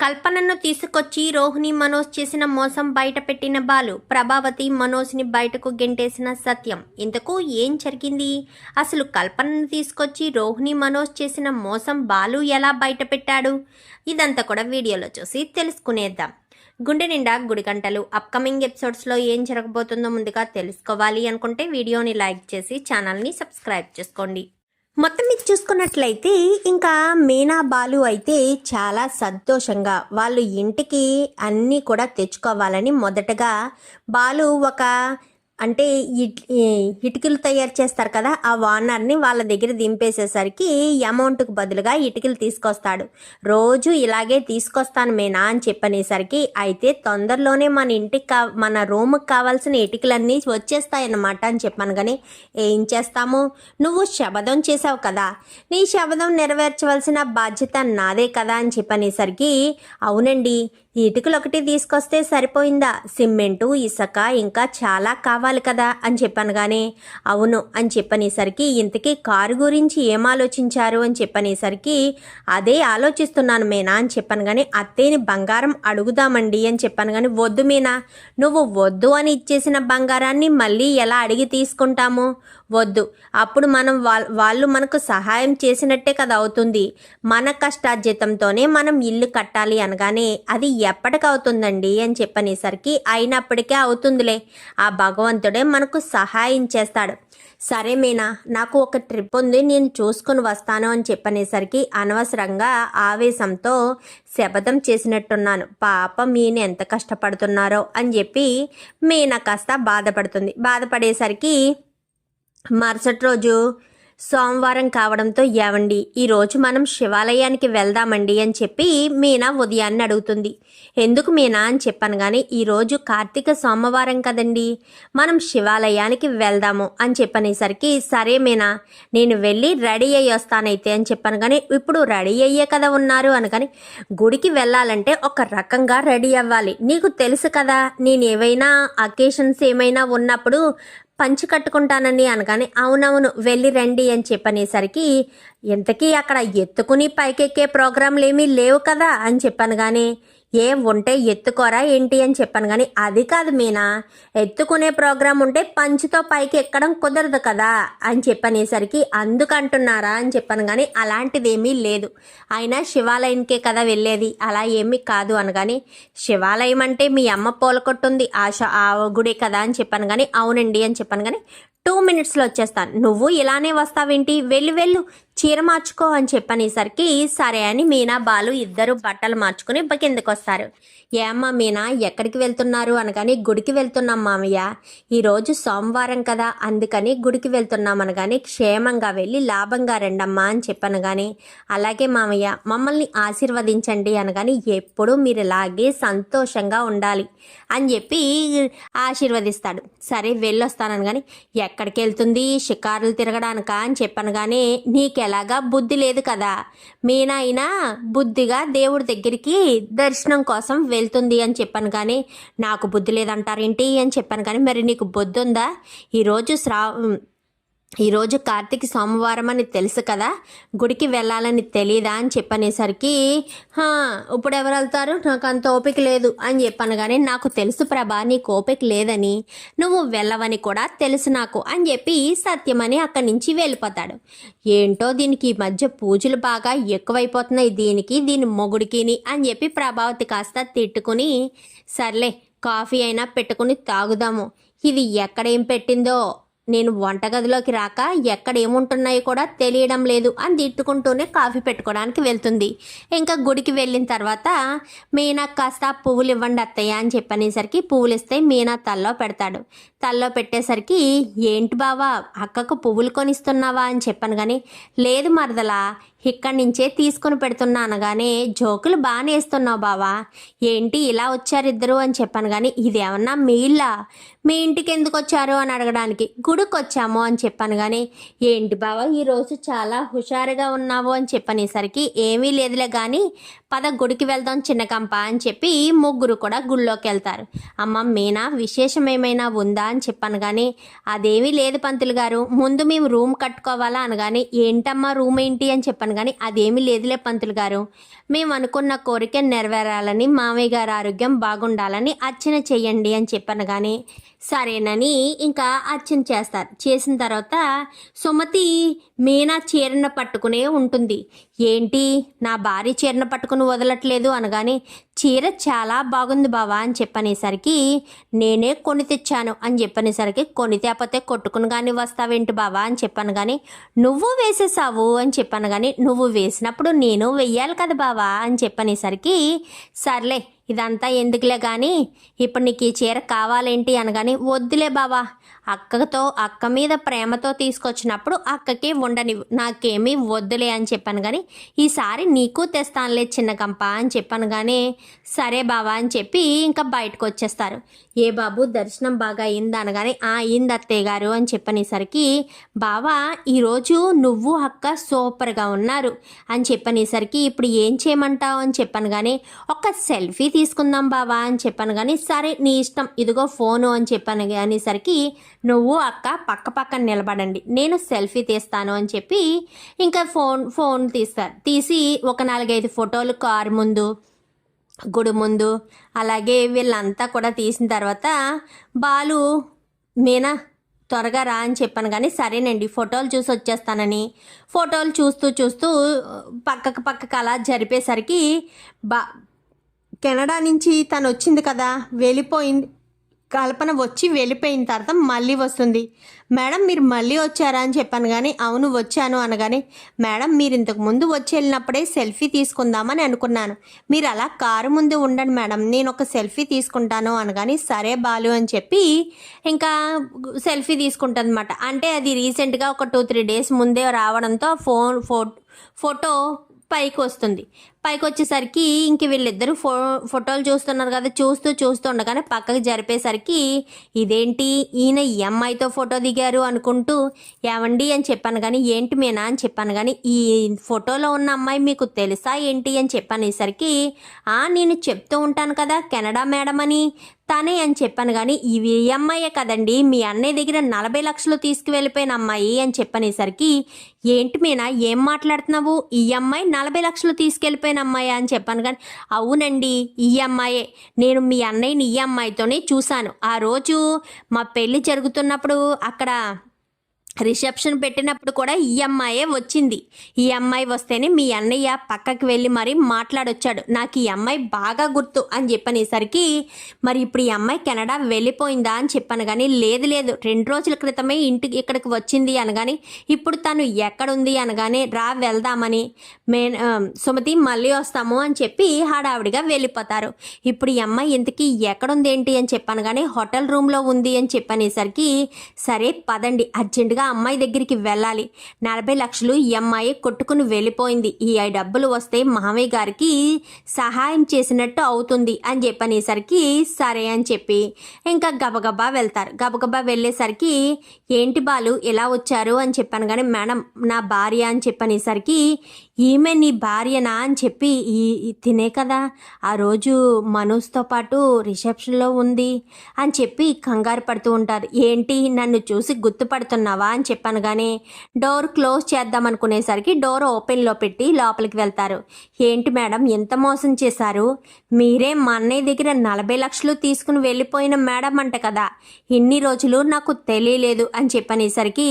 కల్పనను తీసుకొచ్చి రోహిణి మనోజ్ చేసిన మోసం బయటపెట్టిన బాలు ప్రభావతి మనోజ్ని బయటకు గెంటేసిన సత్యం. ఇంతకు ఏం జరిగింది? అసలు కల్పనను తీసుకొచ్చి రోహిణి మనోజ్ చేసిన మోసం బాలు ఎలా బయట పెట్టాడు ఇదంతా కూడా వీడియోలో చూసి తెలుసుకునేద్దాం. గుండె నిండా గుడిగంటలు అప్కమింగ్ ఎపిసోడ్స్లో ఏం జరగబోతుందో ముందుగా తెలుసుకోవాలి అనుకుంటే వీడియోని లైక్ చేసి ఛానల్ని సబ్స్క్రైబ్ చేసుకోండి. మొత్తం మీకు చూసుకున్నట్లయితే ఇంకా మీనా బాలు అయితే చాలా సంతోషంగా వాళ్ళు ఇంటికి అన్నీ కూడా తెచ్చుకోవాలని మొదటగా బాలు ఒక అంటే ఇటుకలు తయారు చేస్తారు కదా ఆ వానర్ని వాళ్ళ దగ్గర దింపేసేసరికి అమౌంట్కి బదులుగా ఇటుకలు తీసుకొస్తాడు. రోజు ఇలాగే తీసుకొస్తాను మేనా అని చెప్పనేసరికి అయితే తొందరలోనే మన ఇంటికి కా మన రూమ్కి కావాల్సిన ఇటుకలన్నీ వచ్చేస్తాయన్నమాట అని చెప్పాను కానీ ఏం చేస్తాము? నువ్వు శబదం చేసావు కదా నీ శబదం నెరవేర్చవలసిన బాధ్యత నాదే కదా అని చెప్పనేసరికి అవునండి ఇటుకలొకటి ఇటుకలు ఒకటి తీసుకొస్తే సరిపోయిందా? సిమెంటు ఇసుక ఇంకా చాలా కావాలి కదా అని చెప్పాను కానీ అవును అని చెప్పనేసరికి ఇంతకీ కారు గురించి ఏం ఆలోచించారు అని చెప్పనేసరికి అదే ఆలోచిస్తున్నాను మీనా అని చెప్పాను కానీ అత్తేని బంగారం అడుగుదామండి అని చెప్పాను కానీ వద్దు మీనా నువ్వు వద్దు అని ఇచ్చేసిన బంగారాన్ని మళ్ళీ ఎలా అడిగి తీసుకుంటాము? వద్దు అప్పుడు మనం వాళ్ళ వాళ్ళు మనకు సహాయం చేసినట్టే కదా అవుతుంది. మన కష్టార్జితంతోనే మనం ఇల్లు కట్టాలి అనగానే అది ఎప్పటికవుతుందండి అని చెప్పనేసరికి అయినప్పటికే అవుతుందిలే. ఆ భగవంతుడే మనకు సహాయం చేస్తాడు. సరే మీనా నాకు ఒక ట్రిప్ ఉంది నేను చూసుకుని వస్తాను అని చెప్పనేసరికి అనవసరంగా ఆవేశంతో శపథం చేసినట్టున్నాను. పాప మీన ఎంత కష్టపడుతున్నారో అని చెప్పి మీనా కాస్త బాధపడుతుంది. బాధపడేసరికి మరుసటి రోజు సోమవారం కావడంతో ఏవండి ఈరోజు మనం శివాలయానికి వెళ్దామండి అని చెప్పి మీనా ఉదయాన్నే అడుగుతుంది. ఎందుకు మీనా అని చెప్పాను కానీ ఈరోజు కార్తీక సోమవారం కదండి. మనం శివాలయానికి వెళ్దాము అని చెప్పనేసరికి సరే మీనా నేను వెళ్ళి రెడీ అయ్యి వస్తానైతే అని చెప్పాను కానీ ఇప్పుడు రెడీ అయ్యే కదా ఉన్నారు అనగాని గుడికి వెళ్ళాలంటే ఒక రకంగా రెడీ అవ్వాలి. నీకు తెలుసు కదా నేను ఏవైనా అకేషన్స్ ఏమైనా ఉన్నప్పుడు పంచి కట్టుకుంటానని అనగానే అవునవును వెళ్ళి రండి అని చెప్పనేసరికి ఇంతకీ అక్కడ ఎత్తుకుని పైకెక్కే ప్రోగ్రాంలు ఏమీ లేవు కదా అని చెప్పాను కానీ ఏ ఉంటే ఎత్తుకోరా ఏంటి అని చెప్పాను కానీ అది కాదు మీనా. ఎత్తుకునే ప్రోగ్రాం ఉంటే పంచితో పైకి ఎక్కడం కుదరదు కదా అని చెప్పనేసరికి అందుకంటున్నారా అని చెప్పాను కానీ అలాంటిదేమీ లేదు. అయినా శివాలయంకే కదా వెళ్ళేది. అలా ఏమీ కాదు అనగాని శివాలయం అంటే మీ అమ్మ పూలకొట్టుంది. ఆశ ఆ గుడే కదా అని చెప్పాను కానీ అవునండి అని చెప్పాను కానీ టూ మినిట్స్లో వచ్చేస్తాను నువ్వు ఇలానే వస్తావేంటి? వెళ్ళి వెళ్ళు. చీర మార్చుకో అని చెప్పనేసరికి సరే అని మీనా బాలు ఇద్దరు బట్టలు మార్చుకుని కిందకు వస్తారు. ఏమ్మా మీనా ఎక్కడికి వెళ్తున్నారు? అనగాని గుడికి వెళ్తున్నాం మామయ్య. ఈరోజు సోమవారం కదా అందుకని గుడికి వెళ్తున్నాం అనగాని క్షేమంగా వెళ్ళి లాభంగా రండమ్మా అని చెప్పాను కానీ అలాగే మామయ్య మమ్మల్ని ఆశీర్వదించండి అనగాని ఎప్పుడూ మీరు ఇలాగే సంతోషంగా ఉండాలి అని చెప్పి ఆశీర్వదిస్తాడు. సరే వెళ్ళొస్తానని కానీ ఎక్కడికి వెళ్తుంది? షికారులు తిరగడానికా? అని చెప్పాను కానీ నీకెలాగా బుద్ధి లేదు కదా. మీనాయినా బుద్ధిగా దేవుడి దగ్గరికి దర్శనం కోసం వెళ్తుంది అని చెప్పాను కానీ నాకు బుద్ధి లేదంటారేంటి అని చెప్పాను కానీ మరి నీకు బుద్ధి ఉందా? ఈరోజు శ్రా ఈరోజు కార్తీక సోమవారం అని తెలుసు కదా గుడికి వెళ్ళాలని తెలీదా అని చెప్పనేసరికి ఇప్పుడు ఎవరు వెళ్తారు? నాకు అంత ఓపిక లేదు అని చెప్పాను కానీ నాకు తెలుసు ప్రభా నీకు ఓపిక లేదని. నువ్వు వెళ్ళవని కూడా తెలుసు నాకు అని చెప్పి సత్యమని అక్కడి నుంచి వెళ్ళిపోతాడు. ఏంటో దీనికి ఈ మధ్య పూజలు బాగా ఎక్కువైపోతున్నాయి దీనికి దీని మొగుడికిని అని చెప్పి ప్రభావతి కాస్త తిట్టుకుని సర్లే కాఫీ అయినా పెట్టుకుని తాగుదాము. ఇది ఎక్కడేం పెట్టిందో? నేను వంటగదిలోకి రాక ఎక్కడ ఏముంటున్నాయో కూడా తెలియడం లేదు అని తిట్టుకుంటూనే కాఫీ పెట్టుకోవడానికి వెళ్తుంది. ఇంకా గుడికి వెళ్ళిన తర్వాత మీనా కాస్త పువ్వులు ఇవ్వండి అత్తయ్య అని చెప్పనేసరికి పువ్వులు ఇస్తే మీనా తల్లో పెడతాడు. తల్లో పెట్టేసరికి ఏంటి బావా అక్కకు పువ్వులు కొనిస్తున్నావా అని చెప్పాను కానీ లేదు మరదలా ఇక్కడి నుంచే తీసుకుని పెడుతున్నా అనగానే జోకులు బాగానే వేస్తున్నావు బావా. ఏంటి ఇలా వచ్చారు ఇద్దరు అని చెప్పాను కానీ ఇదేమన్నా మీ ఇల్లా? మీ ఇంటికి ఎందుకు వచ్చారు అని అడగడానికి గుడికి వచ్చాము అని చెప్పాను కానీ ఏంటి బావా ఈరోజు చాలా హుషారుగా ఉన్నావు అని చెప్పనేసరికి ఏమీ లేదులే కానీ పద గుడికి వెళ్దాం చిన్నకంప అని చెప్పి ముగ్గురు కూడా గుళ్ళోకి వెళ్తారు అమ్మ మీనా విశేషం ఏమైనా ఉందా? అని చెప్పాను కానీ అదేమీ లేదు పంతులు గారు. ముందు మేము రూమ్ కట్టుకోవాలా? అనగానే ఏంటమ్మా రూమ్ ఏంటి? అని చెప్పాను చెప్పాను కానీ అదేమీ లేదులే పంతులు గారు. మేము అనుకున్న కోరిక నెరవేరాలని మామయ్య గారి ఆరోగ్యం బాగుండాలని అర్చన చేయండి అని చెప్పాను కానీ సరేనని ఇంకా అర్చన చేస్తారు. చేసిన తర్వాత సుమతి మీనా చీరన పట్టుకునే ఉంటుంది. ఏంటి? నా భార్య చీరన పట్టుకుని వదలట్లేదు అనగానే చీర చాలా బాగుంది బావా అని చెప్పనేసరికి నేనే కొని తెచ్చాను అని చెప్పనేసరికి కొని తేపతే కొట్టుకుని కానీ వస్తావేంటి బావా అని చెప్పాను కానీ నువ్వు వేసేసావు అని చెప్పాను కానీ నువ్వు వేసినప్పుడు నేను వెయ్యాలి కదా బావా అని చెప్పనేసరికి సర్లే ఇదంతా ఎందుకులే కానీ ఇప్పుడు నీకు ఈ చీర కావాలేంటి అనగాని వద్దులే బావా అక్కతో అక్క మీద ప్రేమతో తీసుకొచ్చినప్పుడు అక్కకి ఉండని నాకేమీ వద్దులే అని చెప్పాను కానీ ఈసారి నీకు తెస్తానులే చిన్న గంప అని చెప్పాను కానీ సరే బావా అని చెప్పి ఇంకా బయటకు వచ్చేస్తారు ఏ బాబు దర్శనం బాగా అయింది అనగానే ఆ అయింది అత్తయ్య గారు అని చెప్పనేసరికి బావా ఈరోజు నువ్వు అక్క సూపర్గా ఉన్నారు అని చెప్పనేసరికి ఇప్పుడు ఏం చేయమంటావు అని చెప్పాను కానీ ఒక సెల్ఫీ తీసుకుందాం బావా అని చెప్పాను కానీ సరే నీ ఇష్టం ఇదిగో ఫోను అని చెప్పాను అనేసరికి నువ్వు అక్క పక్క పక్కన నిలబడండి. నేను సెల్ఫీ తీస్తాను అని చెప్పి ఇంకా ఫోన్ ఫోన్ తీస్తారు. తీసి ఒక నాలుగైదు ఫోటోలు కారు ముందు గుడి ముందు అలాగే వీళ్ళంతా కూడా తీసిన తర్వాత బాలు మీనా త్వరగా రా అని చెప్పాను కానీ సరేనండి ఫోటోలు చూసి వచ్చేస్తానని. ఫోటోలు చూస్తూ చూస్తూ పక్కకు పక్కకు అలా జరిపేసరికి బా కెనడా నుంచి తను వచ్చింది కదా వెళ్ళిపోయింది. కల్పన వచ్చి వెళ్ళిపోయిన తర్వాత మళ్ళీ వస్తుంది. మేడం మీరు మళ్ళీ వచ్చారా? అని చెప్పాను కానీ అవును వచ్చాను అనగానే మేడం మీరు ఇంతకు ముందు వచ్చి వెళ్ళినప్పుడే సెల్ఫీ తీసుకుందామని అనుకున్నాను. మీరు అలా కారు ముందు ఉండండి మేడం నేను ఒక సెల్ఫీ తీసుకుంటాను అనగానే సరే బాలు అని చెప్పి ఇంకా సెల్ఫీ తీసుకుంటుంది అంటే అది రీసెంట్గా ఒక టూ త్రీ డేస్ ముందే రావడంతో ఫోన్ ఫో ఫోటో పైకి వస్తుంది పైకి వచ్చేసరికి ఇంక వీళ్ళిద్దరూ ఫో ఫోటోలు చూస్తున్నారు కదా చూస్తూ చూస్తూ ఉండగానే పక్కకు జరిపేసరికి ఇదేంటి ఈయన ఈ అమ్మాయితో ఫోటో దిగారు అనుకుంటూ ఏమండి అని చెప్పాను కానీ ఏంటి మీనా? అని చెప్పాను కానీ ఈ ఫోటోలో ఉన్న అమ్మాయి మీకు తెలుసా ఏంటి? అని చెప్పనేసరికి నేను చెప్తూ ఉంటాను కదా కెనడా మేడం అని తనే అని చెప్పాను కానీ ఇవి ఈ అమ్మాయే కదండి. మీ అన్నయ్య దగ్గర నలభై లక్షలు తీసుకువెళ్ళిపోయిన అమ్మాయి అని చెప్పనేసరికి ఏంటి మీనా ఏం మాట్లాడుతున్నావు? ఈ అమ్మాయి నలభై లక్షలు తీసుకెళ్ళిపోయిన అమ్మాయి అని చెప్పాను కానీ అవునండి ఈ అమ్మాయే నేను మీ అన్నయ్యని ఈ అమ్మాయితోనే చూశాను. ఆ రోజు మా పెళ్ళి జరుగుతున్నప్పుడు అక్కడ రిసెప్షన్ పెట్టినప్పుడు కూడా ఈ అమ్మాయే వచ్చింది. ఈ అమ్మాయి వస్తేనే మీ అన్నయ్య పక్కకి వెళ్ళి మరి మాట్లాడొచ్చాడు. నాకు ఈ అమ్మాయి బాగా గుర్తు అని చెప్పనేసరికి మరి ఇప్పుడు ఈ అమ్మాయి కెనడా వెళ్ళిపోయిందా? అని చెప్పాను కానీ లేదు లేదు. రెండు రోజుల క్రితమే ఇంటికి ఇక్కడికి వచ్చింది అనగాని ఇప్పుడు తను ఎక్కడుంది అనగానే రా వెళ్దామని మే సుమతి మళ్ళీ వస్తాము అని చెప్పి హడావిడిగా వెళ్ళిపోతారు. ఇప్పుడు ఈ అమ్మాయి ఇంతకీ ఎక్కడుంది ఏంటి అని చెప్పాను కానీ హోటల్ రూమ్లో ఉంది అని చెప్పనేసరికి సరే పదండి. అర్జెంటుగా అమ్మాయి దగ్గరికి వెళ్ళాలి. నలభై లక్షలు ఈ అమ్మాయి కొట్టుకుని వెళ్ళిపోయింది. ఈ డబ్బులు వస్తే మామయ్య గారికి సహాయం చేసినట్టు అవుతుంది అని చెప్పనేసరికి సరే అని చెప్పి ఇంకా గబగబా వెళ్తారు. గబగబా వెళ్ళేసరికి ఏంటి బాలు ఎలా వచ్చారు అని చెప్పాను కానీ మేడం నా భార్య అని చెప్పనేసరికి ఈమె నీ భార్యనా అని చెప్పి ఈ తినే కదా ఆ రోజు మనోజ్తో పాటు రిసెప్షన్లో ఉంది అని చెప్పి కంగారు పడుతూ ఉంటారు. ఏంటి? నన్ను చూసి గుర్తుపడుతున్నావా? అని చెప్పాను కానీ డోర్ క్లోజ్ చేద్దాం అనుకునేసరికి డోర్ ఓపెన్లో పెట్టి లోపలికి వెళ్తారు. ఏంటి మేడం ఎంత మోసం చేశారు? మీరే మా అన్నయ్య దగ్గర నలభై లక్షలు తీసుకుని వెళ్ళిపోయిన మేడం అంట కదా. ఇన్ని రోజులు నాకు తెలియలేదు అని చెప్పనేసరికి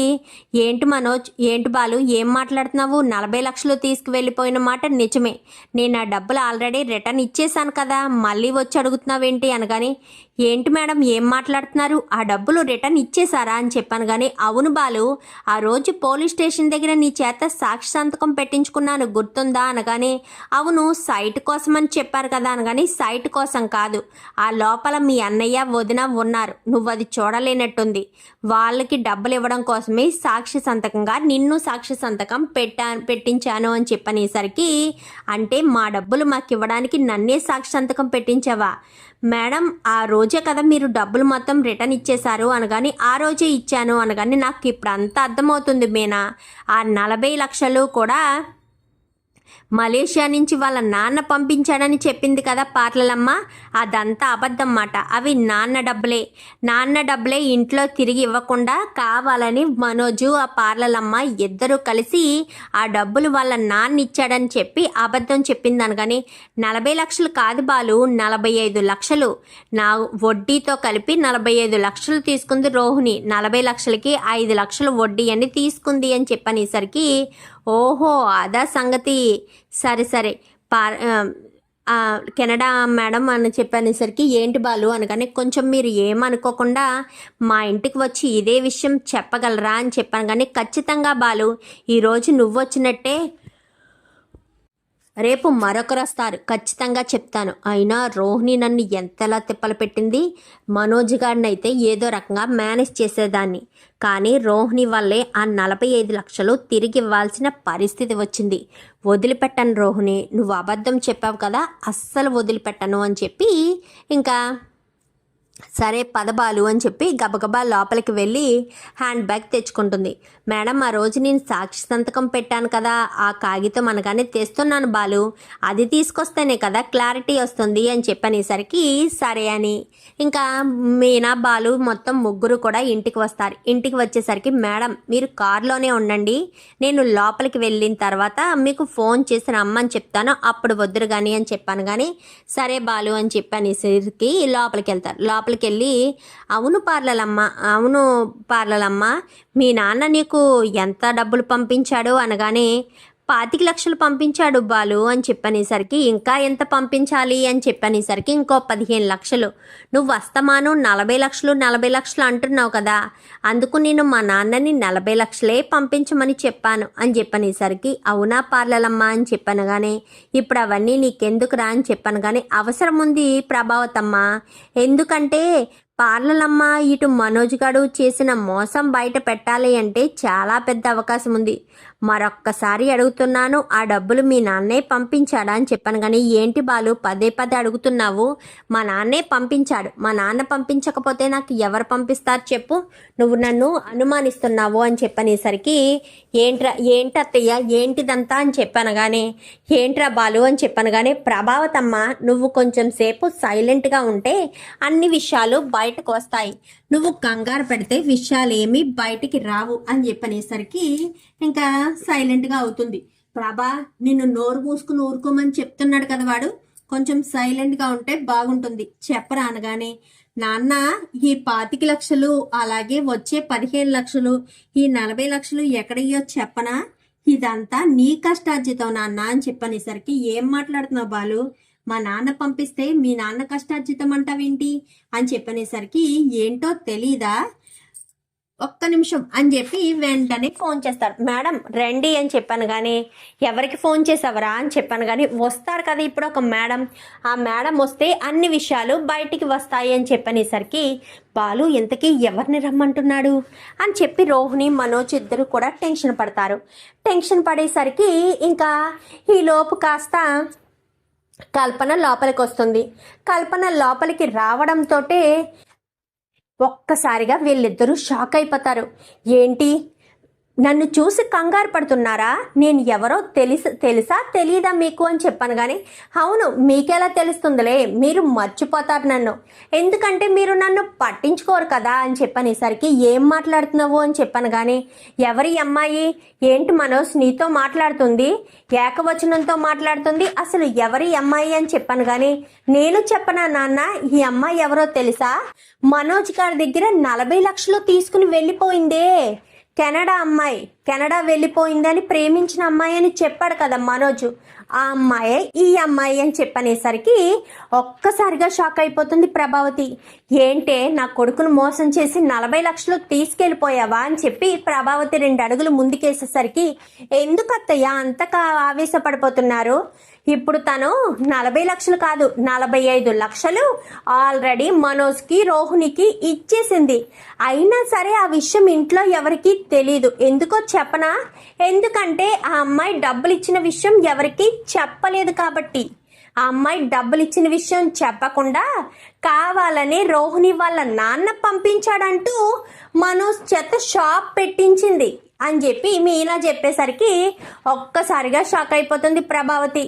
ఏంటి మనోజ్ ఏంటి బాలు ఏం మాట్లాడుతున్నావు? నలభై లక్షలు తీసుకువెళ్ళిపోయిన మాట నిజమే. నేను ఆ డబ్బులు ఆల్రెడీ రిటర్న్ ఇచ్చేసాను కదా. మళ్ళీ వచ్చి అడుగుతున్నావేంటి అనగాని ఏంటి మేడం ఏం మాట్లాడుతున్నారు? ఆ డబ్బులు రిటర్న్ ఇచ్చేశారా అని చెప్పాను కానీ అవును బాలు ఆ రోజు పోలీస్ స్టేషన్ దగ్గర నీ చేత సాక్షి సంతకం పెట్టించుకున్నాను గుర్తుందా అనగానే అవును సైట్ కోసం అని చెప్పారు కదా అనగానే సైట్ కోసం కాదు. ఆ లోపల మీ అన్నయ్య వదిన ఉన్నారు నువ్వు అది చూడలేనట్టుంది. వాళ్ళకి డబ్బులు ఇవ్వడం కోసమే సాక్షి సంతకంగా నిన్ను సాక్షి సంతకం పెట్టా పెట్టించాను అని చెప్పనేసరికి అంటే మా డబ్బులు మాకు ఇవ్వడానికి నన్నే సాక్షి సంతకం పెట్టించావా? మేడం ఆ రోజే కదా మీరు డబ్బులు మొత్తం రిటర్న్ ఇచ్చేశారు అనగాని ఆ రోజే ఇచ్చాను అనగాని నాకు ఇప్పుడు అంతా అర్థమవుతుంది మీనా. ఆ నలభై లక్షలు కూడా మలేషియా నుంచి వాళ్ళ నాన్న పంపించాడని చెప్పింది కదా పార్లలమ్మ? అదంతా అబద్ధం మాట. అవి నాన్న డబ్బులే. నాన్న డబ్బులే ఇంట్లో తిరిగి ఇవ్వకుండా కావాలని మనోజు ఆ పార్లలమ్మ ఇద్దరూ కలిసి ఆ డబ్బులు వాళ్ళ నాన్న ఇచ్చాడని చెప్పి అబద్ధం చెప్పింది అనగాని నలభై లక్షలు కాదు బాలు నలభై ఐదు లక్షలు. నా వడ్డీతో కలిపి నలభై ఐదు లక్షలు తీసుకుంది రోహిణి. నలభై లక్షలకి ఐదు లక్షలు వడ్డీ అని తీసుకుంది అని చెప్పనేసరికి ఓహో అదా సంగతి. సరే సరే. పార్ కెనడా మేడం అని చెప్పనేసరికి ఏంటి బాలు? అనగానే కొంచెం మీరు ఏమనుకోకుండా మా ఇంటికి వచ్చి ఇదే విషయం చెప్పగలరా? అని చెప్పాను కానీ ఖచ్చితంగా బాలు. ఈరోజు నువ్వు వచ్చినట్టే రేపు మరొకరు వస్తారు ఖచ్చితంగా చెప్తాను. అయినా రోహిణి నన్ను ఎంతలా తిప్పలు పెట్టింది? మనోజ్ గారినైతే అయితే ఏదో రకంగా మేనేజ్ చేసేదాన్ని. కానీ రోహిణి వల్లే ఆ నలభై ఐదు లక్షలు తిరిగి ఇవ్వాల్సిన పరిస్థితి వచ్చింది. వదిలిపెట్టను రోహిణి. నువ్వు అబద్ధం చెప్పావు కదా అస్సలు వదిలిపెట్టను అని చెప్పి ఇంకా సరే పదబాలు అని చెప్పి గబగబా లోపలికి వెళ్ళి హ్యాండ్ బ్యాగ్ తెచ్చుకుంటుంది. మేడం ఆ రోజు నేను సాక్షి సంతకం పెట్టాను కదా ఆ కాగితం అనగానే తెస్తున్నాను బాలు. అది తీసుకొస్తేనే కదా క్లారిటీ వస్తుంది అని చెప్పనేసరికి సరే అని. ఇంకా మీనా బాలు మొత్తం ముగ్గురు కూడా ఇంటికి వస్తారు. ఇంటికి వచ్చేసరికి మేడం మీరు కారులోనే ఉండండి. నేను లోపలికి వెళ్ళిన తర్వాత మీకు ఫోన్ చేసి రమ్మని చెప్తాను. అప్పుడు వద్దురు కానీ అని చెప్పాను కానీ సరే బాలు అని చెప్పనేసరికి లోపలికి వెళ్తారు. లోపలికి వెళ్ళి అవును పార్లలమ్మ అవును పార్లలమ్మ మీ నాన్న నీకు ఎంత డబ్బులు పంపించాడు? అనగానే పాతిక లక్షలు పంపించాడు బాలు అని చెప్పనేసరికి ఇంకా ఎంత పంపించాలి అని చెప్పనేసరికి ఇంకో పదిహేను లక్షలు. నువ్వు వస్తమాను నలభై లక్షలు నలభై లక్షలు అంటున్నావు కదా. అందుకు నేను మా నాన్నని నలభై లక్షలే పంపించమని చెప్పాను అని చెప్పనేసరికి అవునా పార్లలమ్మ అని చెప్పనగానే ఇప్పుడు అవన్నీ నీకెందుకురా అని చెప్పాను కానీ అవసరం ఉంది ప్రభావతమ్మ. ఎందుకంటే పార్లలమ్మ ఇటు మనోజ్ గడు చేసిన మోసం బయట పెట్టాలి అంటే చాలా పెద్ద అవకాశం ఉంది. మరొక్కసారి అడుగుతున్నాను ఆ డబ్బులు మీ నాన్నే పంపించాడా అని చెప్పాను కానీ ఏంటి బాలు పదే పదే అడుగుతున్నావు. మా నాన్నే పంపించాడు. మా నాన్న పంపించకపోతే నాకు ఎవరు పంపిస్తారు చెప్పు. నువ్వు నన్ను అనుమానిస్తున్నావు అని చెప్పనేసరికి ఏంట్రా ఏంటత్తయ్య ఏంటిదంతా అని చెప్పాను కానీ ఏంట్రా బాలు అని చెప్పాను కానీ ప్రభావతమ్మ నువ్వు కొంచెం సేపు సైలెంట్గా ఉంటే అన్ని విషయాలు బయటకు వస్తాయి. నువ్వు కంగారు పెడితే విషయాలు ఏమీ బయటికి రావు అని చెప్పనేసరికి ఇంకా సైలెంట్గా అవుతుంది. ప్రభా నిన్ను నోరు మూసుకుని ఊరుకోమని చెప్తున్నాడు కదా వాడు. కొంచెం సైలెంట్గా ఉంటే బాగుంటుంది. చెప్పరా అనగానే నాన్న ఈ పాతిక లక్షలు అలాగే వచ్చే పదిహేను లక్షలు ఈ నలభై లక్షలు ఎక్కడయ్యో చెప్పనా? ఇదంతా నీ కష్టార్జితం నాన్న అని చెప్పనేసరికి ఏం మాట్లాడుతున్నావు బాలు? మా నాన్న పంపిస్తే మీ నాన్న కష్టార్జితం అంటావేంటి? అని చెప్పనేసరికి ఏంటో తెలీదా? ఒక్క నిమిషం అని చెప్పి వెంటనే ఫోన్ చేస్తారు. మేడం రండి అని చెప్పాను కానీ ఎవరికి ఫోన్ చేసావరా అని చెప్పాను కానీ వస్తారు కదా ఇప్పుడు ఒక మేడం. ఆ మేడం వస్తే అన్ని విషయాలు బయటికి వస్తాయి అని చెప్పనేసరికి బాలు ఇంతకీ ఎవరిని రమ్మంటున్నాడు? అని చెప్పి రోహిణి మనోజ్ ఇద్దరు కూడా టెన్షన్ పడతారు. టెన్షన్ పడేసరికి ఇంకా ఈ లోపు కాస్త కల్పన లోపలికి వస్తుంది కల్పన లోపలికి రావడంతో ఒక్కసారిగా వీళ్ళిద్దరూ షాక్ అయిపోతారు. ఏంటి? నన్ను చూసి కంగారు పడుతున్నారా? నేను ఎవరో తెలుసు తెలుసా? తెలియదా మీకు అని చెప్పాను కానీ అవును మీకెలా తెలుస్తుందిలే? మీరు మర్చిపోతారు నన్ను. ఎందుకంటే మీరు నన్ను పట్టించుకోరు కదా అని చెప్పనేసరికి ఏం మాట్లాడుతున్నావు అని చెప్పాను కానీ ఎవరి అమ్మాయి? ఏంటి మనోజ్ నీతో మాట్లాడుతుంది? ఏకవచనంతో మాట్లాడుతుంది? అసలు ఎవరి అమ్మాయి అని చెప్పాను కానీ నేను చెప్పనా నాన్న? ఈ అమ్మాయి ఎవరో తెలుసా? మనోజ్ గారి దగ్గర నలభై లక్షలు తీసుకుని వెళ్ళిపోయిందే. కెనడా అమ్మాయి. కెనడా వెళ్ళిపోయిందని ప్రేమించిన అమ్మాయి అని చెప్పాడు కదా మనోజ్. ఆ అమ్మాయే ఈ అమ్మాయి అని చెప్పనేసరికి ఒక్కసారిగా షాక్ అయిపోతుంది ప్రభావతి. ఏంటే నా కొడుకును మోసం చేసి నలభై లక్షలు తీసుకెళ్ళిపోయావా అని చెప్పి ప్రభావతి రెండు అడుగులు ముందుకేసేసరికి ఎందుకు అత్తయ్య అంతగా ఆవేశపడిపోతున్నారు? ఇప్పుడు తను నలభై లక్షలు కాదు నలభై ఐదు లక్షలు ఆల్రెడీ మనోజ్కి రోహిణికి ఇచ్చేసింది. అయినా సరే ఆ విషయం ఇంట్లో ఎవరికీ తెలీదు. ఎందుకో చెప్పనా? ఎందుకంటే ఆ అమ్మాయి డబ్బులు ఇచ్చిన విషయం ఎవరికి చెప్పలేదు కాబట్టి. ఆ అమ్మాయి డబ్బులు ఇచ్చిన విషయం చెప్పకుండా కావాలని రోహిణి వాళ్ళ నాన్న పంపించాడంటూ మనోజ్ చేత షాప్ పెట్టించింది. అని చెప్పి మీనా చెప్పేసరికి ఒక్కసారిగా షాక్ అయిపోతుంది ప్రభావతి.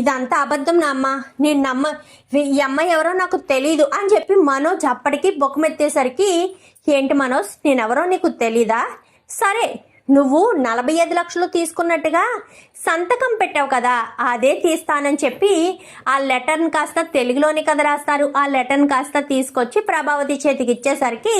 ఇదంతా అబద్ధం నా అమ్మ. నేను నమ్మ ఈ అమ్మాయి ఎవరో నాకు తెలీదు అని చెప్పి మనోజ్ అప్పటికి బొక్కమెత్తేసరికి ఏంటి మనోజ్? నేనెవరో నీకు తెలీదా? సరే నువ్వు నలభై ఐదు లక్షలు తీసుకున్నట్టుగా సంతకం పెట్టావు కదా అదే తీస్తానని చెప్పి ఆ లెటర్ని కాస్త తెలుగులోనే కదా రాస్తారు. ఆ లెటర్ని కాస్త తీసుకొచ్చి ప్రభావతి చేతికి ఇచ్చేసరికి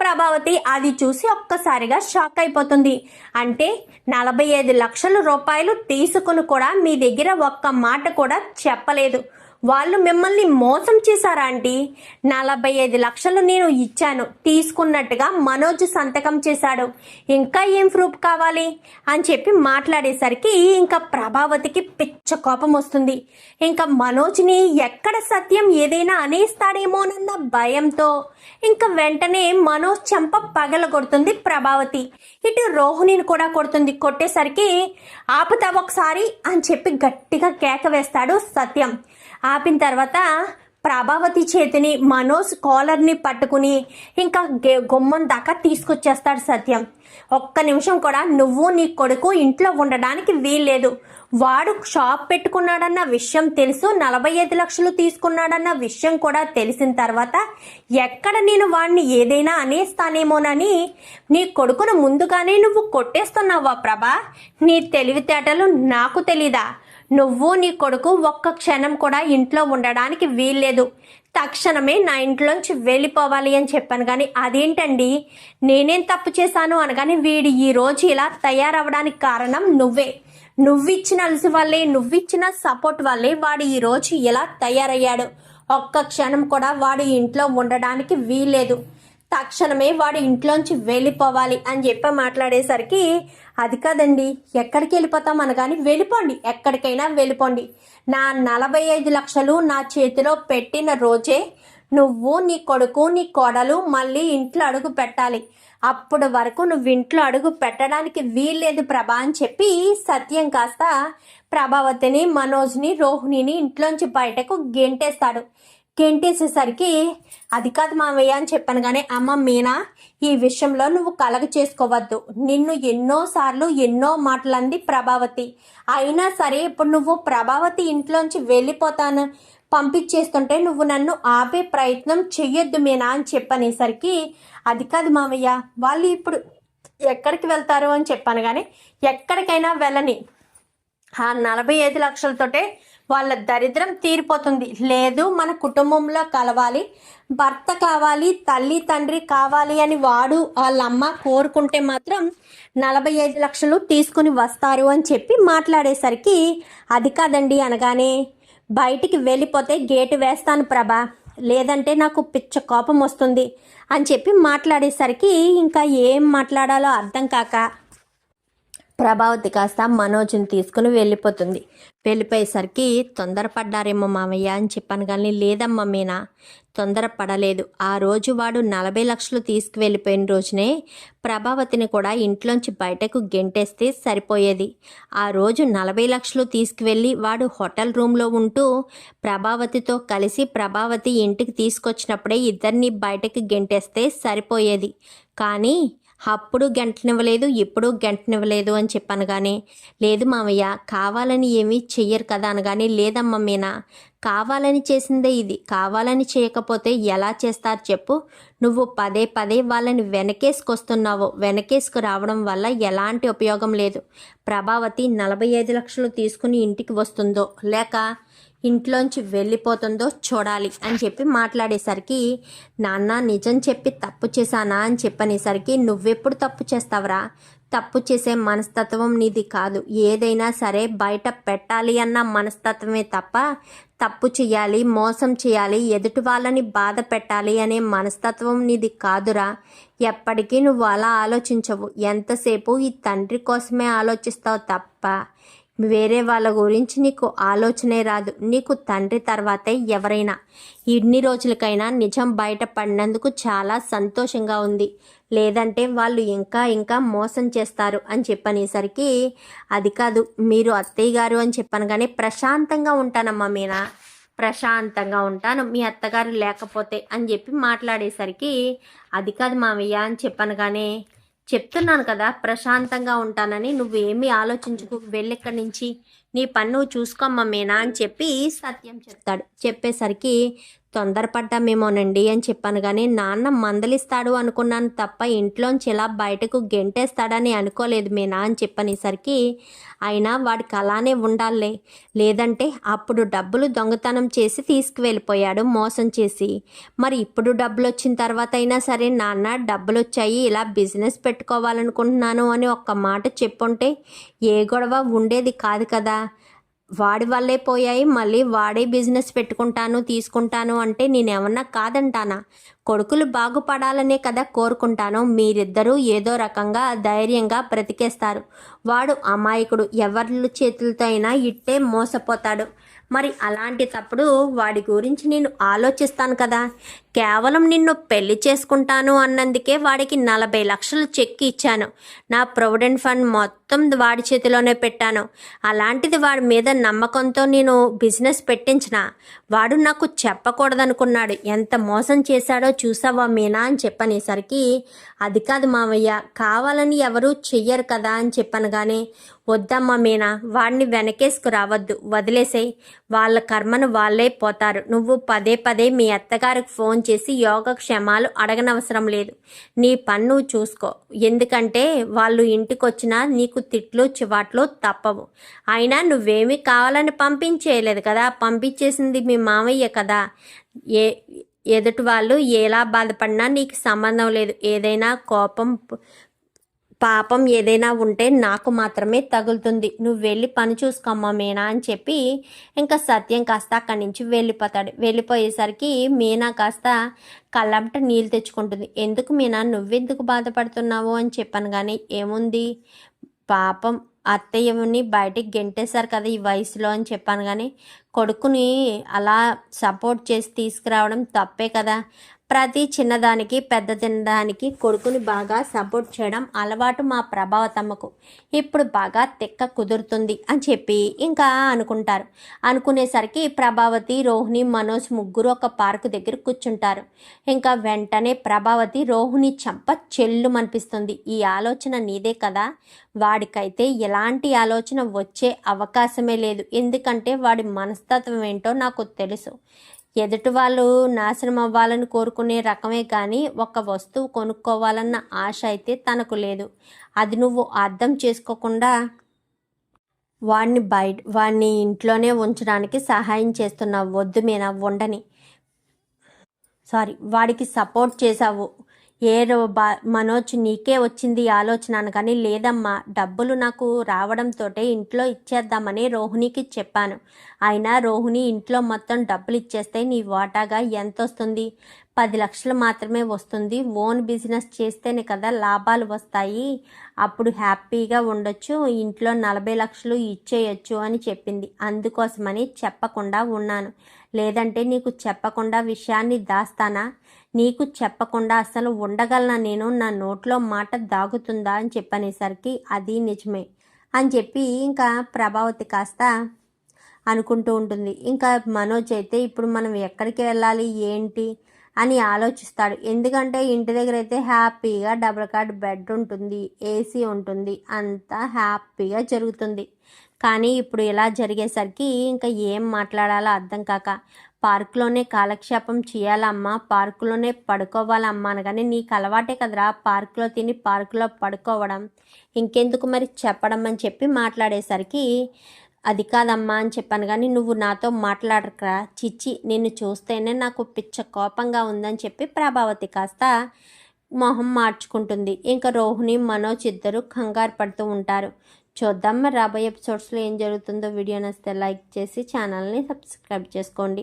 ప్రభావతి అది చూసి ఒక్కసారిగా షాక్ అయిపోతుంది. అంటే నలభై ఐదు లక్షల రూపాయలు తీసుకుని కూడా మీ దగ్గర ఒక్క మాట కూడా చెప్పలేదు. వాళ్ళు మిమ్మల్ని మోసం చేశారా ఆంటీ నలభై ఐదు లక్షలు నేను ఇచ్చాను. తీసుకున్నట్టుగా మనోజ్ సంతకం చేశాడు. ఇంకా ఏం ప్రూఫ్ కావాలి? అని చెప్పి మాట్లాడేసరికి ఇంకా ప్రభావతికి పిచ్చ కోపం వస్తుంది. ఇంకా మనోజ్ని ఎక్కడ సత్యం ఏదైనా అనేస్తాడేమోనన్న భయంతో ఇంకా వెంటనే మనోజ్ చెంప పగల కొడుతుంది ప్రభావతి. ఇటు రోహిణిని కూడా కొడుతుంది. కొట్టేసరికి ఆపుతా ఒకసారి? అని చెప్పి గట్టిగా కేక వేస్తాడు సత్యం. ఆపిన తర్వాత ప్రభావతి చేతిని మనోజ్ కాలర్ని పట్టుకుని ఇంకా గే- గుమ్మం దాకా తీసుకొచ్చేస్తాడు సత్యం. ఒక్క నిమిషం కూడా నువ్వు నీ కొడుకు ఇంట్లో ఉండడానికి వీల్లేదు. వాడు షాప్ పెట్టుకున్నాడన్న విషయం తెలుసు నలభై ఐదు లక్షలు తీసుకున్నాడన్న విషయం కూడా తెలిసిన తర్వాత ఎక్కడ నేను వాడిని ఏదైనా అనేస్తానేమోనని నీ కొడుకును ముందుగానే నువ్వు కొట్టేస్తున్నావా ప్రభా? నీ తెలివితేటలు నాకు తెలీదా? నువ్వు నీ కొడుకు ఒక్క క్షణం కూడా ఇంట్లో ఉండడానికి వీల్లేదు. తక్షణమే నా ఇంట్లోంచి వెళ్ళిపోవాలి అని చెప్పాను కానీ అదేంటండి? నేనేం తప్పు చేశాను అనగానే వీడు ఈ రోజు ఇలా తయారవడానికి కారణం నువ్వే. నువ్విచ్చిన అలసి వల్లే నువ్విచ్చిన సపోర్ట్ వల్లే వాడు ఈ రోజు ఇలా తయారయ్యాడు. ఒక్క క్షణం కూడా వాడు ఇంట్లో ఉండడానికి వీల్లేదు. తక్షణమే వాడు ఇంట్లోంచి వెళ్ళిపోవాలి అని చెప్పి మాట్లాడేసరికి అది కాదండి ఎక్కడికి వెళ్ళిపోతాం అనగాని వెళ్ళిపోండి ఎక్కడికైనా వెళ్ళిపోండి. నా నలభై ఐదు లక్షలు నా చేతిలో పెట్టిన రోజే నువ్వు నీ కొడుకు నీ కోడలు మళ్ళీ ఇంట్లో అడుగు పెట్టాలి. అప్పుడు వరకు నువ్వు ఇంట్లో అడుగు పెట్టడానికి వీల్లేదు ప్రభా అని చెప్పి సత్యం కాస్త ప్రభావతిని మనోజ్ని రోహిణిని ఇంట్లోంచి బయటకు గెంటేస్తాడు. గెంటేసేసరికి అది కాదు మామయ్య అని చెప్పాను కానీ అమ్మ మీనా ఈ విషయంలో నువ్వు కలగ చేసుకోవద్దు. నిన్ను ఎన్నోసార్లు ఎన్నో మాటలంది ప్రభావతి. అయినా సరే ఇప్పుడు నువ్వు ప్రభావతి ఇంట్లోంచి వెళ్ళిపోతాను. పంపించేస్తుంటే నువ్వు నన్ను ఆపే ప్రయత్నం చెయ్యొద్దు మీనా అని చెప్పనేసరికి అది కాదు మామయ్య వాళ్ళు ఇప్పుడు ఎక్కడికి వెళ్తారు అని చెప్పాను కానీ ఎక్కడికైనా వెళ్ళని. ఆ నలభై ఐదు లక్షలతోటే వాళ్ళ దరిద్రం తీరిపోతుంది. లేదు మన కుటుంబంలో కలవాలి. భర్త కావాలి తల్లి తండ్రి కావాలి అని వాడు వాళ్ళ అమ్మ కోరుకుంటే మాత్రం నలభై ఐదు లక్షలు తీసుకుని వస్తారు అని చెప్పి మాట్లాడేసరికి అది కాదండి అనగానే బయటికి వెళ్ళిపోతే గేటు వేస్తాను ప్రభా. లేదంటే నాకు పిచ్చ కోపం వస్తుంది అని చెప్పి మాట్లాడేసరికి ఇంకా ఏం మాట్లాడాలో అర్థం కాక ప్రభావతి కాస్త మనోజ్ని తీసుకుని వెళ్ళిపోతుంది. వెళ్ళిపోయేసరికి తొందరపడ్డారేమో మామయ్య అని చెప్పాను కానీ లేదమ్మా మీనా తొందరపడలేదు. ఆ రోజు వాడు నలభై లక్షలు తీసుకువెళ్ళిపోయిన రోజునే ప్రభావతిని కూడా ఇంట్లోంచి బయటకు గెంటేస్తే సరిపోయేది. ఆ రోజు నలభై లక్షలు తీసుకువెళ్ళి వాడు హోటల్ రూమ్లో ఉంటూ ప్రభావతితో కలిసి ప్రభావతి ఇంటికి తీసుకొచ్చినప్పుడే ఇద్దరిని బయటకు గెంటేస్తే సరిపోయేది. కానీ అప్పుడు గంటనివ్వలేదు ఇప్పుడు గంటనివ్వలేదు అని చెప్పాను కానీ లేదు మామయ్య కావాలని ఏమీ చెయ్యరు కదా అనగానే లేదమ్మ మీనా. కావాలని చేసిందే ఇది. కావాలని చేయకపోతే ఎలా చేస్తారు చెప్పు. నువ్వు పదే పదే వాళ్ళని వెనకేసుకొస్తున్నావు. వెనకేసుకు రావడం వల్ల ఎలాంటి ఉపయోగం లేదు. ప్రభావతి నలభై ఐదు లక్షలు తీసుకుని ఇంటికి వస్తుందో లేక ఇంట్లోంచి వెళ్ళిపోతుందో చూడాలి అని చెప్పి మాట్లాడేసరికి నాన్న నిజం చెప్పి తప్పు చేశానా? అని చెప్పనేసరికి నువ్వెప్పుడు తప్పు చేస్తావురా? తప్పు చేసే మనస్తత్వం నీది కాదు. ఏదైనా సరే బయట పెట్టాలి అన్న మనస్తత్వమే తప్ప తప్పు చేయాలి మోసం చేయాలి ఎదుటి వాళ్ళని బాధ పెట్టాలి అనే మనస్తత్వం నీది కాదురా. ఎప్పటికీ నువ్వు అలా ఆలోచించవు. ఎంతసేపు ఈ తండ్రి కోసమే ఆలోచిస్తావు తప్ప వేరే వాళ్ళ గురించి నీకు ఆలోచనే రాదు. నీకు తండ్రి తర్వాతే ఎవరైనా. ఇన్ని రోజులకైనా నిజం బయటపడినందుకు చాలా సంతోషంగా ఉంది. లేదంటే వాళ్ళు ఇంకా ఇంకా మోసం చేస్తారు అని చెప్పనేసరికి అది కాదు మీరు అత్తయ్య గారు అని చెప్పాను కానీ ప్రశాంతంగా ఉంటానమ్మా మీనా. ప్రశాంతంగా ఉంటాను. మీ అత్తగారు లేకపోతే అని చెప్పి మాట్లాడేసరికి అది కాదు మామయ్య అని చెప్పాను కానీ చెప్తున్నాను కదా ప్రశాంతంగా ఉంటానని నువ్వు ఏమీ ఆలోచించుకు వెళ్ళెక్కడి నుంచి నీ పని నువ్వు చూసుకోమ్మా మీనా అని చెప్పి సత్యం చెప్తాడు. చెప్పేసరికి తొందరపడ్డామేమోనండి అని చెప్పాను కానీ నాన్న మందలిస్తాడు అనుకున్నాను తప్ప ఇంట్లోంచి ఇలా బయటకు గెంటేస్తాడని అనుకోలేదు మీనా అని చెప్పనేసరికి అయినా వాడికి అలానే ఉండాలే లేదంటే అప్పుడు డబ్బులు దొంగతనం చేసి తీసుకువెళ్ళిపోయాడు మోసం చేసి. మరి ఇప్పుడు డబ్బులు వచ్చిన తర్వాత అయినా సరే నాన్న డబ్బులు వచ్చాయి ఇలా బిజినెస్ పెట్టుకోవాలనుకుంటున్నాను అని ఒక్క మాట చెప్పుంటే ఏ గొడవ ఉండేది కాదు కదా. వాడి వల్లే పోయాయి మళ్ళీ వాడే బిజినెస్ పెట్టుకుంటాను తీసుకుంటాను అంటే నేనేమన్నా కాదంటానా? కొడుకులు బాగుపడాలనే కదా కోరుకుంటాను మీరిద్దరూ ఏదో రకంగా ధైర్యంగా బ్రతికేస్తారు. వాడు అమాయకుడు ఎవరి చేతులతో అయినా ఇట్టే మోసపోతాడు. మరి అలాంటి తప్పుడు వాడి గురించి నేను ఆలోచిస్తాను కదా. కేవలం నిన్ను పెళ్ళి చేసుకుంటాను అన్నందుకే వాడికి నలభై లక్షలు చెక్ ఇచ్చాను. నా ప్రొవిడెంట్ ఫండ్ మొత్తం వాడి చేతిలోనే పెట్టాను. అలాంటిది వాడి మీద నమ్మకంతో నేను బిజినెస్ పెట్టించిన వాడు నాకు చెప్పకూడదనుకున్నాడు. ఎంత మోసం చేశాడో చూసావా మీనా అని చెప్పనేసరికి అది కాదు మావయ్య కావాలని ఎవరూ చెయ్యరు కదా అని చెప్పనగానే కానీ వద్దమ్మా మీనా వాడిని వెనకేసుకు రావద్దు వదిలేసేయ్. వాళ్ళ కర్మను వాళ్ళే పోతారు. నువ్వు పదే పదే మీ అత్తగారికి ఫోన్ చేసి యోగక్షేమాలు అడగనవసరం లేదు. నీ పన్ను చూసుకో. ఎందుకంటే వాళ్ళు ఇంటికొచ్చినా నీకు తిట్లు చివాట్లు తప్పవు. అయినా నువ్వేమీ కావాలని పంపించేయలేదు కదా. పంపించేసింది మీ మామయ్య కదా. ఏ ఎదుటి వాళ్ళు ఎలా బాధపడినా నీకు సంబంధం లేదు. ఏదైనా కోపం పాపం ఏదైనా ఉంటే నాకు మాత్రమే తగులుతుంది. నువ్వు వెళ్ళి పని చూసుకోమ్మా మీనా అని చెప్పి ఇంకా సత్యం కాస్త అక్కడి నుంచి వెళ్ళిపోతాడు. వెళ్ళిపోయేసరికి మీనా కాస్త కళ్ళంట నీళ్ళు తెచ్చుకుంటుంది. ఎందుకు మీనా? నువ్వెందుకు బాధపడుతున్నావు? అని చెప్పాను కానీ ఏముంది? పాపం అత్తయ్యని బయటికి గెంటేశారు కదా ఈ వయసులో అని చెప్పాను కానీ కొడుకుని అలా సపోర్ట్ చేసి తీసుకురావడం తప్పే కదా. ప్రతి చిన్నదానికి పెద్ద తినదానికి కొడుకుని బాగా సపోర్ట్ చేయడం అలవాటు మా ప్రభావతమ్మకు. ఇప్పుడు బాగా తిక్క కుదురుతుంది అని చెప్పి ఇంకా అనుకుంటారు. అనుకునేసరికి ప్రభావతి రోహిణి మనోజ్ ముగ్గురు ఒక పార్కు దగ్గర కూర్చుంటారు. ఇంకా వెంటనే ప్రభావతి రోహిణి చంప చెల్లు అనిపిస్తుంది ఈ ఆలోచన నీదే కదా? వాడికైతే ఎలాంటి ఆలోచన వచ్చే అవకాశమే లేదు. ఎందుకంటే వాడి మనస్తత్వం ఏంటో నాకు తెలుసు. ఎదుటి వాళ్ళు నాశనం అవ్వాలని కోరుకునే రకమే కానీ ఒక వస్తువు కొనుక్కోవాలన్న ఆశ అయితే తనకు లేదు. అది నువ్వు అర్థం చేసుకోకుండా వాడిని బయట వాడిని ఇంట్లోనే ఉంచడానికి సహాయం చేస్తున్నావు. వద్దు మీనా ఉండని సారీ వాడికి సపోర్ట్ చేసావు ఏ బా మనోజ్ నీకే వచ్చింది ఆలోచన కానీ లేదమ్మా డబ్బులు నాకు రావడంతో ఇంట్లో ఇచ్చేద్దామని రోహిణికి చెప్పాను. అయినా రోహిణి ఇంట్లో మొత్తం డబ్బులు ఇచ్చేస్తే నీ వాటాగా ఎంత వస్తుంది పది లక్షలు మాత్రమే వస్తుంది. ఓన్ బిజినెస్ చేస్తేనే కదా లాభాలు వస్తాయి. అప్పుడు హ్యాపీగా ఉండొచ్చు. ఇంట్లో నలభై లక్షలు ఇచ్చేయచ్చు అని చెప్పింది. అందుకోసమని చెప్పకుండా ఉన్నాను. లేదంటే నీకు చెప్పకుండా విషయాన్ని దాస్తానా? నీకు చెప్పకుండా అసలు ఉండగలనా నేను? నా నోట్లో మాట దాగుతుందా? అని చెప్పనేసరికి అది నిజమే అని చెప్పి ఇంకా ప్రభావతి కాస్త అనుకుంటూ ఉంటుంది. ఇంకా మనోజ్ అయితే ఇప్పుడు మనం ఎక్కడికి వెళ్ళాలి? ఏంటి? అని ఆలోచిస్తాడు. ఎందుకంటే ఇంటి దగ్గర అయితే హ్యాపీగా డబుల్ కార్డ్ బెడ్ ఉంటుంది ఏసీ ఉంటుంది అంతా హ్యాపీగా జరుగుతుంది. కానీ ఇప్పుడు ఇలా జరిగేసరికి ఇంకా ఏం మాట్లాడాలో అర్థం కాక పార్కులోనే కాలక్షేపం చేయాలమ్మా పార్కులోనే పడుకోవాలమ్మా అనగానే నీకు అలవాటే కదరా పార్కులో తిని పార్కులో పడుకోవడం. ఇంకెందుకు మరి చెప్పడం అని చెప్పి మాట్లాడేసరికి అది కాదమ్మా అని చెప్పాను కానీ నువ్వు నాతో మాట్లాడకరా. చిచ్చి నిన్ను చూస్తేనే నాకు పిచ్చ కోపంగా ఉందని చెప్పి ప్రభావతి కాస్త మొహం మార్చుకుంటుంది. ఇంకా రోహిణి మనోజ్ ఇద్దరు కంగారు పడుతూ ఉంటారు. చూద్దాం రాబోయే ఎపిసోడ్స్లో ఏం జరుగుతుందో. వీడియో నచ్చితే లైక్ చేసి ఛానల్ని సబ్స్క్రైబ్ చేసుకోండి.